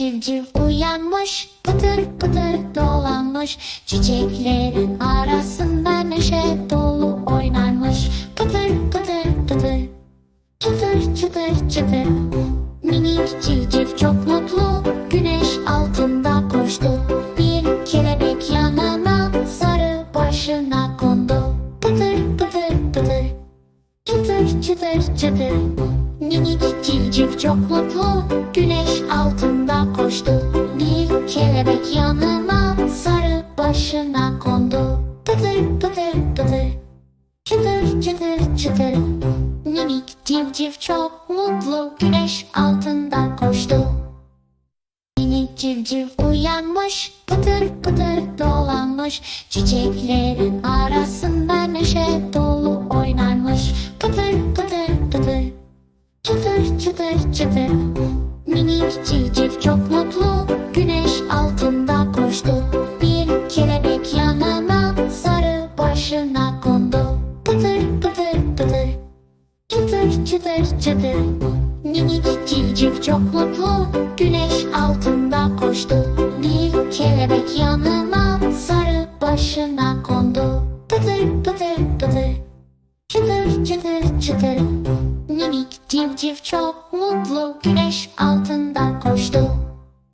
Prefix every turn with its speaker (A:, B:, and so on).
A: civciv uyanmış Pıtır pıtır dolanmış. Çiçeklerin arasında neşe dolu oynarmış Pıtır pıtır pıtır Çıtır çıtır çıtır. Minik civciv çok mutlu Güneş altında koştu. Bir kelebek yanına Sarı başına kondu. Pıtır pıtır pıtır Çıtır çıtır çıtır. Minik civciv çok mutlu Güneş altında koştu. Bir kelebek yanına Sarı başına kondu. Pıtır pıtır pıtır. Çıtır çıtır çıtır. Minik civciv çok mutlu Güneş altında koştu. Minik civciv uyanmış Pıtır pıtır dolanmış. Çiçeklerin arasında neşe dolu oynarmış. Pıtır pıtır pıtır. Çıtır çıtır çıtır Minik civciv çok mutlu Güneş altında koştu. Bir kelebek yanına Sarı başına kondu. Pıtır pıtır pıtır Çıtır çıtır çıtır. Minik civciv çok mutlu Güneş altında koştu. Bir kelebek yanına Sarı başına kondu. Pıtır pıtır pıtır Çıtır çıtır çıtır. Minik civciv çok mutlu Güneş